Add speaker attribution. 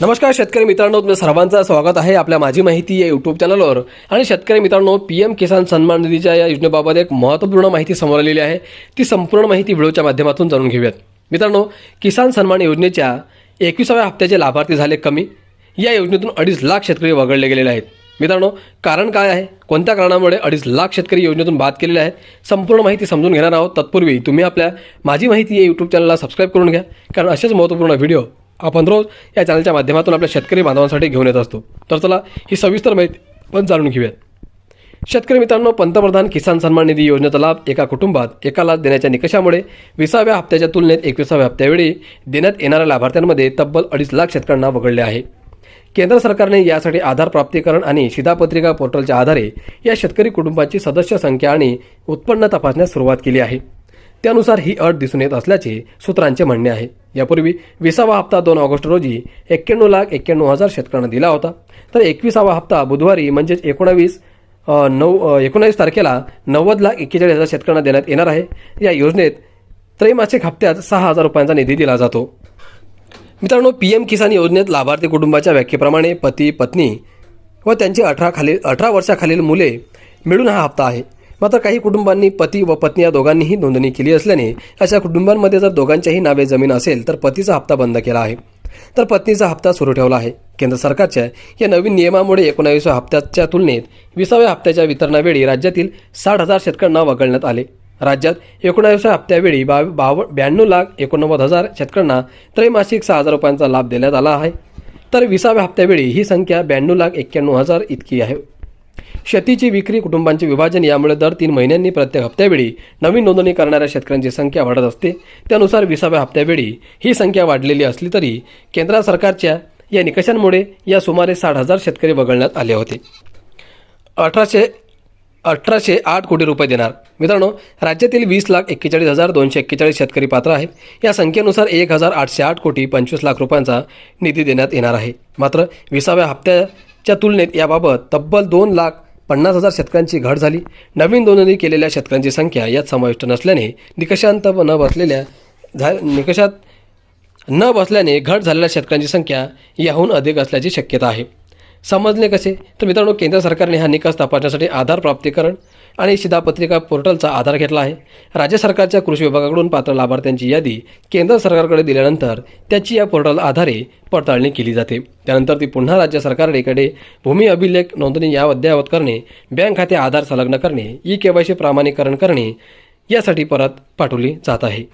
Speaker 1: नमस्कार शेतकरी मित्रांनो तुम्ही सर्वांचं स्वागत आहे आपल्या माझी माहिती या यूट्यूब चॅनलवर आणि शेतकरी मित्रांनो पी एम किसान सन्मान निधीच्या या योजनेबाबत एक महत्त्वपूर्ण माहिती समोर आलेली आहे. ती संपूर्ण माहिती व्हिडिओच्या माध्यमातून जाणून घेऊयात. मित्रांनो किसान सन्मान योजनेच्या एकविसाव्या हप्त्याचे लाभार्थी झाले कमी. या योजनेतून अडीच लाख शेतकरी वगळले गेलेले आहेत. मित्रांनो कारण काय आहे? कोणत्या कारणामुळे अडीच लाख शेतकरी योजनेतून बाद केलेले आहेत? संपूर्ण माहिती समजून घेणार आहोत. तत्पूर्वी तुम्ही आपल्या माझी माहिती या यूट्यूब चॅनलला सबस्क्राईब करून घ्या. कारण असेच महत्त्वपूर्ण व्हिडिओ आपण रोज या चॅनलच्या माध्यमातून आपल्या शेतकरी बांधवांसाठी घेऊन येत असतो. तर चला ही सविस्तर माहिती पण जाणून घेऊयात. शेतकरी मित्रांनो पंतप्रधान किसान सन्मान निधी योजनेचा लाभ एका कुटुंबात एका लाख देण्याच्या निकषामुळे विसाव्या हप्त्याच्या तुलनेत एकविसाव्या हप्त्यावेळी देण्यात येणाऱ्या लाभार्थ्यांमध्ये तब्बल अडीच लाख शेतकऱ्यांना वगळले आहे. केंद्र सरकारने यासाठी आधार प्राप्तीकरण आणि शिधापत्रिका पोर्टलच्या आधारे या शेतकरी कुटुंबाची सदस्य संख्या आणि उत्पन्न तपासण्यास सुरुवात केली आहे. त्यानुसार ही अट दिसून येत असल्याचे सूत्रांचे म्हणणे आहे. यापूर्वी विसावा हप्ता दोन ऑगस्ट रोजी एक्क्याण्णव लाख एक्क्याण्णव हजार शेतकऱ्यांना दिला होता. तर एकविसावा हप्ता बुधवारी म्हणजेच एकोणावीस नऊ एकोणावीस तारखेला नव्वद लाख एक्केचाळीस हजार शेतकऱ्यांना देण्यात येणार आहे. या योजनेत त्रैमासिक हप्त्यात सहा हजार रुपयांचा निधी दिला जातो. मित्रांनो पी एम किसान योजनेत लाभार्थी कुटुंबाच्या व्याख्येप्रमाणे पती पत्नी व त्यांची अठरा खालील अठरा वर्षाखालील मुले मिळून हा हप्ता आहे. मात्र काही कुटुंबांनी पती व पत्नी या दोघांनीही नोंदणी केली असल्याने अशा कुटुंबांमध्ये जर दोघांच्याही नावे जमीन असेल तर पतीचा हप्ता बंद केला आहे. तर पत्नीचा हप्ता सुरू ठेवला आहे. केंद्र सरकारच्या या नवीन नियमामुळे एकोणावीसव्या हप्त्याच्या तुलनेत विसाव्या हप्त्याच्या वितरणावेळी राज्यातील साठ हजार शेतकऱ्यांना वगळण्यात आले. राज्यात एकोणावीसव्या हप्त्यावेळी बाव बाव ब्याण्णव लाख एकोणनव्वद हजार शेतकऱ्यांना त्रैमासिक सहा हजार रुपयांचा लाभ देण्यात आला आहे. तर विसाव्या हप्त्यावेळी ही संख्या ब्याण्णव लाख एक्क्याण्णव हजार इतकी आहे. शेतीची विक्री कुटुंबांचे विभाजन यामुळे दर तीन महिन्यांनी प्रत्येक हप्त्यावेळी नवीन नोंदणी करणाऱ्या शेतकऱ्यांची संख्या वाढत असते. त्यानुसार विसाव्या हप्त्यावेळी ही संख्या वाढलेली असली तरी केंद्र सरकारच्या या निकषांमुळे या सुमारे साठ हजार शेतकरी वगळण्यात आले होते. अठराशे अठराशे आठ कोटी रुपये देणार. मित्रांनो राज्यातील वीस लाख एक्केचाळीस हजार दोनशे एक्केचाळीस शेतकरी पात्र आहेत. या संख्येनुसार एक हजार आठशे आठ कोटी पंचवीस लाख रुपयांचा निधी देण्यात येणार आहे. मात्र विसाव्या हप्त्याच्या तुलनेत याबाबत तब्बल दोन लाख पन्नास हजार शतकांची घट झाली. नवीन नोंदणी केलेल्या शतकांची संख्या यात समाविष्ट नसल्याने निकषांत न बसलेल्या झा निकषात न बसल्याने घट झालेल्या शतकांची संख्या याहून अधिक असल्याची शक्यता आहे. समजले कसे? तर मित्रांनो केंद्र सरकारने हा निकास तपासण्यासाठी आधार प्राप्तीकरण आणि शिधापत्रिका पोर्टलचा आधार घेतला आहे. राज्य सरकारच्या कृषी विभागाकडून पात्र लाभार्थ्यांची यादी केंद्र सरकारकडे दिल्यानंतर त्याची या पोर्टल आधारे पडताळणी केली जाते. त्यानंतर ती पुन्हा राज्य सरकारकडे भूमी अभिलेख नोंदणी या अद्ययावत करणे बँक खाते आधार संलग्न करणे ई के वाय सी प्रमाणीकरण करणे यासाठी परत पाठवली जात आहे.